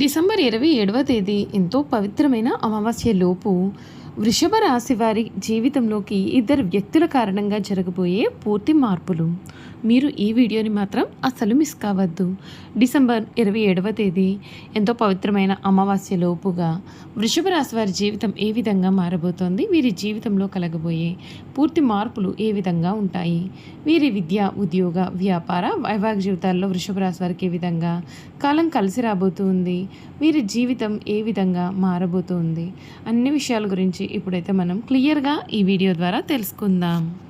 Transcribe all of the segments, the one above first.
December ఇరవై ఏడవ తేదీ ఎంతో పవిత్రమైన అమావాస్య లోపు వృషభ రాశి వారి జీవితంలోకి ఇద్దరు వ్యక్తుల కారణంగా జరగబోయే పూర్తి మార్పులు. మీరు ఈ వీడియోని మాత్రం అస్సలు మిస్ కావద్దు. డిసెంబర్ ఇరవై ఏడవ తేదీ. ఎంతో పవిత్రమైన అమావాస్య లోపుగా వృషభ రాశి వారి జీవితం ఏ విధంగా మారబోతోంది? వీరి జీవితంలో కలగబోయే పూర్తి మార్పులు ఏ విధంగా ఉంటాయి? వీరి విద్య ఉద్యోగ వ్యాపార వైవాహిక జీవితాల్లో వృషభ రాశి వారికి ఏ విధంగా కాలం కలిసి రాబోతుంది? వీరి జీవితం ఏ విధంగా మారబోతుంది? అన్ని విషయాల గురించి ఇప్పుడైతే మనం క్లియర్గా ఈ వీడియో ద్వారా తెలుసుకుందాం.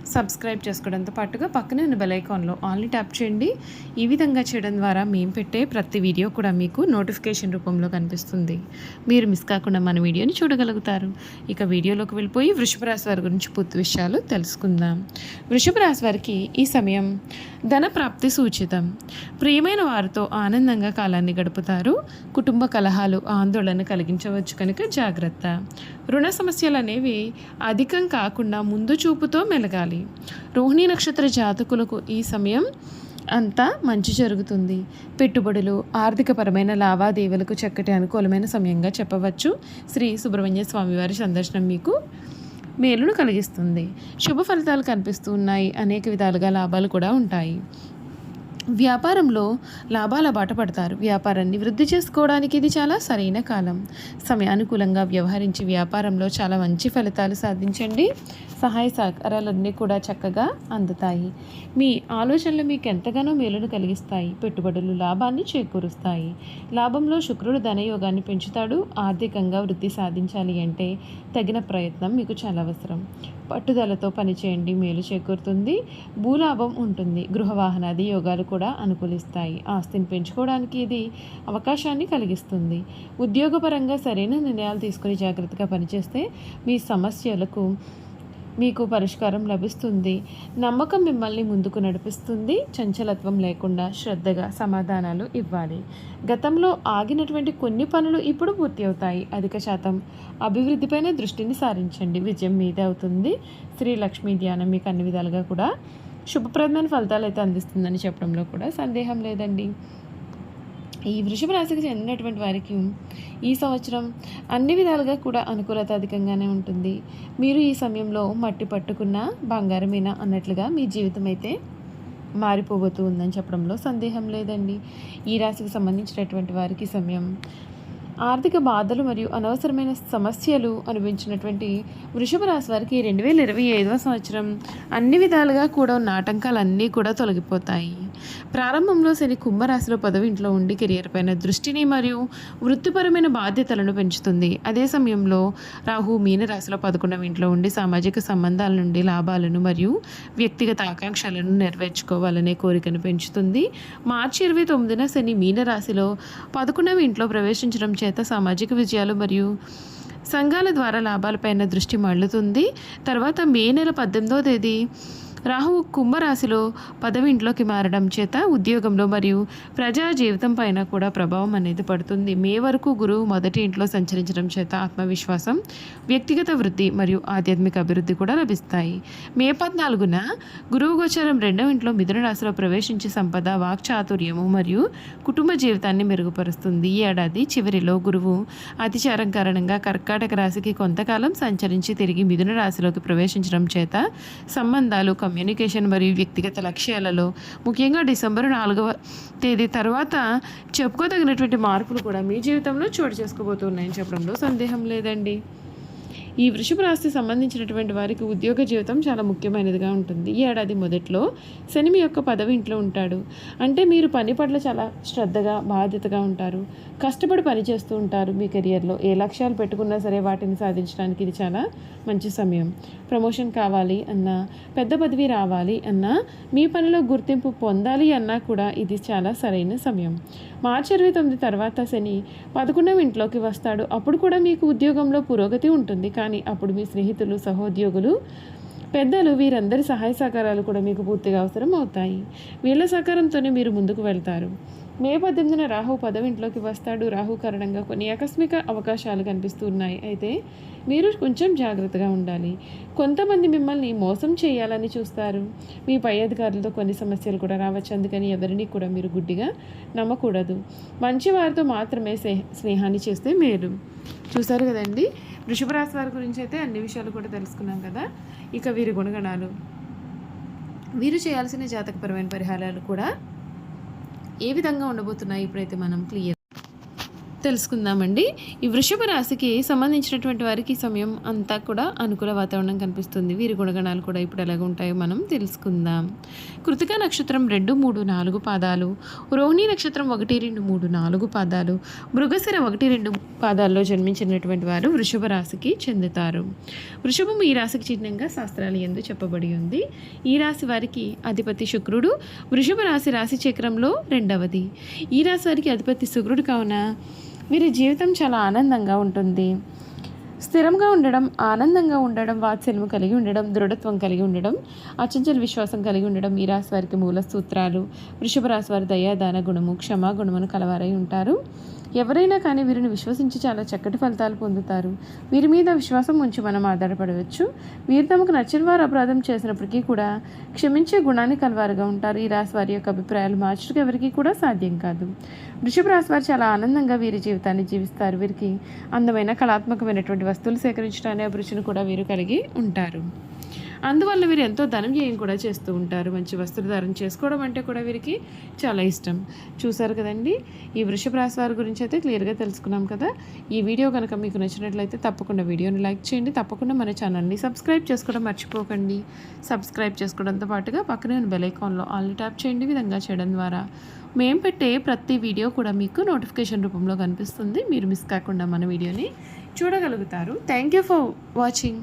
సబ్స్క్రైబ్ చేసుకోవడంతో పాటుగా పక్కనే ఉన్న బెలైకాన్లో ఆల్ని ట్యాప్ చేయండి. ఈ విధంగా చేయడం ద్వారా మేము పెట్టే ప్రతి వీడియో కూడా మీకు నోటిఫికేషన్ రూపంలో కనిపిస్తుంది. మీరు మిస్ కాకుండా మన వీడియోని చూడగలుగుతారు. ఇక వీడియోలోకి వెళ్ళిపోయి వృషభ రాశి వారి గురించి పూర్తి విషయాలు తెలుసుకుందాం. వృషభ రాశి వారికి ఈ సమయం ధన ప్రాప్తి సూచితం. ప్రియమైన వారితో ఆనందంగా కాలాన్ని గడుపుతారు. కుటుంబ కలహాలు ఆందోళన కలిగించవచ్చు కనుక జాగ్రత్త. రుణ సమస్యలు అనేవి అధికం కాకుండా ముందు చూపుతో మెలగాలి. రోహిణీ నక్షత్ర జాతకులకు ఈ సమయం అంతా మంచి జరుగుతుంది. పెట్టుబడులు ఆర్థికపరమైన లావాదేవీలకు చక్కటి అనుకూలమైన సమయంగా చెప్పవచ్చు. శ్రీ సుబ్రహ్మణ్య స్వామివారి సందర్శనం మీకు మేలును కలిగిస్తుంది. శుభ ఫలితాలు కనిపిస్తూ ఉన్నాయి. అనేక విధాలుగా లాభాలు కూడా ఉంటాయి. వ్యాపారంలో లాభాల బాట పడతారు. వ్యాపారాన్ని వృద్ధి చేసుకోవడానికి ఇది చాలా సరైన కాలం. సమయానుకూలంగా వ్యవహరించి వ్యాపారంలో చాలా మంచి ఫలితాలు సాధించండి. సహాయ సహకారాలన్నీ కూడా చక్కగా అందుతాయి. మీ ఆలోచనలు మీకు ఎంతగానో మేలును కలిగిస్తాయి. పెట్టుబడులు లాభాన్ని చేకూరుస్తాయి. లాభంలో శుక్రుడు ధనయోగాన్ని పెంచుతాడు. ఆర్థికంగా వృద్ధి సాధించాలి అంటే తగిన ప్రయత్నం మీకు చాలా అవసరం. పట్టుదలతో పనిచేయండి. మేలు చేకూరుతుంది. భూలాభం ఉంటుంది. గృహ వాహనాది యోగాలు కూడా కూడా అనుకూలిస్తాయి. ఆస్తిని పెంచుకోవడానికి ఇది అవకాశాన్ని కలిగిస్తుంది. ఉద్యోగపరంగా సరైన నిర్ణయాలు తీసుకుని జాగ్రత్తగా పనిచేస్తే మీ సమస్యలకు మీకు పరిష్కారం లభిస్తుంది. నమ్మకం మిమ్మల్ని ముందుకు నడిపిస్తుంది. చంచలత్వం లేకుండా శ్రద్ధగా సమాధానాలు ఇవ్వాలి. గతంలో ఆగినటువంటి కొన్ని పనులు ఇప్పుడు పూర్తి అవుతాయి. అధిక శాతం అభివృద్ధిపైన దృష్టిని సారించండి. విజయం మీదే అవుతుంది. శ్రీ లక్ష్మీ ధ్యానం మీకు అన్ని విధాలుగా కూడా శుభప్రదమైన ఫలితాలు అయితే అందిస్తుందని చెప్పడంలో కూడా సందేహం లేదండి. ఈ వృషభ రాశికి చెందినటువంటి వారికి ఈ సంవత్సరం అన్ని విధాలుగా కూడా అనుకూలత అధికంగానే ఉంటుంది. మీరు ఈ సమయంలో మట్టి పట్టుకున్న బంగారమేనా అన్నట్లుగా మీ జీవితం అయితే మారిపోబోతూ ఉందని చెప్పడంలో సందేహం లేదండి. ఈ రాశికి సంబంధించినటువంటి వారికి సమయం ఆర్థిక బాధలు మరియు అనవసరమైన సమస్యలు అనుభవించినటువంటి వృషభ రాశి వారికి రెండు వేల ఇరవై ఐదవ సంవత్సరం అన్ని విధాలుగా కూడా ఉన్న ఆటంకాలన్నీ కూడా తొలగిపోతాయి. ప్రారంభంలో శని కుంభరాశిలో పదవి ఇంట్లో ఉండి కెరియర్ పైన దృష్టిని మరియు వృత్తిపరమైన బాధ్యతలను పెంచుతుంది. అదే సమయంలో రాహు మీనరాశిలో పదకొండవ ఇంట్లో ఉండి సామాజిక సంబంధాల నుండి లాభాలను మరియు వ్యక్తిగత ఆకాంక్షలను నెరవేర్చుకోవాలనే కోరికను పెంచుతుంది. మార్చి ఇరవై తొమ్మిదిన శని మీనరాశిలో పదకొండవ ఇంట్లో ప్రవేశించడం చేత సామాజిక విజయాలు మరియు సంఘాల ద్వారా లాభాలపైన దృష్టి మళ్ళుతుంది. తర్వాత మే నెల పద్దెనిమిదో తేదీ రాహువు కుంభరాశిలో పదవి ఇంట్లోకి మారడం చేత ఉద్యోగంలో మరియు ప్రజా జీవితం పైన కూడా ప్రభావం అనేది పడుతుంది. మే వరకు గురువు మొదటి ఇంట్లో సంచరించడం చేత ఆత్మవిశ్వాసం వ్యక్తిగత వృద్ధి మరియు ఆధ్యాత్మిక అభివృద్ధి కూడా లభిస్తాయి. మే పద్నాలుగున గురువు గోచరం రెండవ ఇంట్లో మిథున రాశిలో ప్రవేశించే సంపద వాక్చాతుర్యము మరియు కుటుంబ జీవితాన్ని మెరుగుపరుస్తుంది. ఈ ఏడాది చివరిలో గురువు అతిచారం కారణంగా కర్కాటక రాశికి కొంతకాలం సంచరించి తిరిగి మిథున రాశిలోకి ప్రవేశించడం చేత సంబంధాలు కమ్యూనికేషన్ మరియు వ్యక్తిగత లక్ష్యాలలో ముఖ్యంగా డిసెంబర్ నాలుగవ తేదీ తర్వాత చెప్పుకోదగినటువంటి మార్పులు కూడా మీ జీవితంలో చోటు చేసుకోబోతున్నాయని చెప్పడంలో సందేహం లేదండి. ఈ వృషభ రాశి సంబంధించినటువంటి వారికి ఉద్యోగ జీవితం చాలా ముఖ్యమైనదిగా ఉంటుంది. ఈ ఏడాది మొదట్లో శని మీ యొక్క పదవి ఇంట్లో ఉంటాడు. అంటే మీరు పని పట్ల చాలా శ్రద్ధగా బాధ్యతగా ఉంటారు. కష్టపడి పని చేస్తూ ఉంటారు మీ కెరియర్లో. ఏ లక్ష్యాలు పెట్టుకున్నా సరే వాటిని సాధించడానికి ఇది చాలా మంచి సమయం. ప్రమోషన్ కావాలి అన్నా పెద్ద పదవి రావాలి అన్నా మీ పనిలో గుర్తింపు పొందాలి అన్నా కూడా ఇది చాలా సరైన సమయం. మార్చి ఇరవై తొమ్మిది తర్వాత శని పదకొండవ ఇంట్లోకి వస్తాడు. అప్పుడు కూడా మీకు ఉద్యోగంలో పురోగతి ఉంటుంది. కానీ అప్పుడు మీ స్నేహితులు సహోద్యోగులు పెద్దలు వీరందరి సహాయ సహకారాలు కూడా మీకు పూర్తిగా అవసరం అవుతాయి వీళ్ళ సహకారంతోనే మీరు ముందుకు వెళ్తారు. మే పద్దెనిమిదిన రాహు పదవింట్లోకి వస్తాడు. రాహు కారణంగా కొన్ని ఆకస్మిక అవకాశాలు కనిపిస్తున్నాయి అయితే మీరు కొంచెం జాగ్రత్తగా ఉండాలి. కొంతమంది మిమ్మల్ని మోసం చేయాలని చూస్తారు. మీ పై అధికారులతో కొన్ని సమస్యలు కూడా రావచ్చు. అందుకని ఎవరిని కూడా మీరు గుడ్డిగా నమ్మకూడదు. మంచి వారితో మాత్రమే స్నేహాన్ని చేస్తే మేలు. చూసారు కదండి? వృషభ రాశి వారి గురించి అయితే అన్ని విషయాలు కూడా తెలుసుకున్నాం కదా? ఇక వీరి గుణగణాలు. వీరు చేయాల్సిన జాతకపరమైన పరిహారాలు కూడా ఏ విధంగా ఉండబోతున్నాయి ఇప్పుడైతే మనం క్లియర్ తెలుసుకుందామండి. ఈ వృషభ రాశికి సంబంధించినటువంటి వారికి సమయం అంతా కూడా అనుకూల వాతావరణం కనిపిస్తుంది. వీరి గుణగణాలు కూడా ఇప్పుడు ఎలాగ ఉంటాయో మనం తెలుసుకుందాం. కృతిక నక్షత్రం రెండు మూడు నాలుగు పాదాలు. రోహిణి నక్షత్రం ఒకటి రెండు మూడు నాలుగు పాదాలు. మృగశిర ఒకటి రెండు పాదాల్లో జన్మించినటువంటి వారు వృషభ రాశికి చెందుతారు. వృషభం ఈ రాశికి చిహ్నంగా శాస్త్రాలు ఎందు చెప్పబడి ఉంది. ఈ రాశి వారికి అధిపతి శుక్రుడు. వృషభ రాశి రాశి చక్రంలో రెండవది. ఈ రాశి వారికి అధిపతి శుక్రుడు కావున వీరి జీవితం చాలా ఆనందంగా ఉంటుంది. స్థిరంగా ఉండడం ఆనందంగా ఉండడం వాత్సల్యం కలిగి ఉండడం దృఢత్వం కలిగి ఉండడం అచంచల విశ్వాసం కలిగి ఉండడం ఈ రాశి వారికి మూల సూత్రాలు వృషభ రాశి వారి దయాదాన గుణము క్షమా గుణమును కలవారై ఉంటారు. ఎవరైనా కానీ వీరిని విశ్వసించి చాలా చక్కటి ఫలితాలు పొందుతారు. వీరి మీద విశ్వాసం ఉంచి మనం ఆధారపడవచ్చు. వీరు తమకు నచ్చిన వారు అపరాధం చేసినప్పటికీ కూడా క్షమించే గుణాన్ని కలవారుగా ఉంటారు. ఈ రాశి వారి యొక్క అభిప్రాయాలు మార్చడం ఎవరికి కూడా సాధ్యం కాదు. వృషభ రాశి వారు చాలా ఆనందంగా వీరి జీవితాన్ని జీవిస్తారు. వీరికి అందమైన కళాత్మకమైనటువంటి వస్తువులు సేకరించడానికి అభిరుచిని కూడా వీరు కలిగి ఉంటారు. అందువల్ల వీరు ఎంతో ధనవ్యయం కూడా చేస్తూ ఉంటారు. మంచి వస్త్రధారణ చేసుకోవడం అంటే కూడా వీరికి చాలా ఇష్టం. చూసారు కదండి? ఈ వృషభ రాశి వారి గురించి అయితే క్లియర్గా తెలుసుకున్నాం కదా? ఈ వీడియో కనుక మీకు నచ్చినట్లయితే తప్పకుండా వీడియోని లైక్ చేయండి. తప్పకుండా మన ఛానల్ని సబ్స్క్రైబ్ చేసుకోవడం మర్చిపోకండి. సబ్స్క్రైబ్ చేసుకోవడంతో పాటుగా పక్కనే ఉన్న బెల్ ఐకాన్లో ఆల్ని ట్యాప్ చేయండి. విధంగా చేయడం ద్వారా మేము పెట్టే ప్రతి వీడియో కూడా మీకు నోటిఫికేషన్ రూపంలో కనిపిస్తుంది. మీరు మిస్ కాకుండా మన వీడియోని చూడగలుగుతారు. Thank you for watching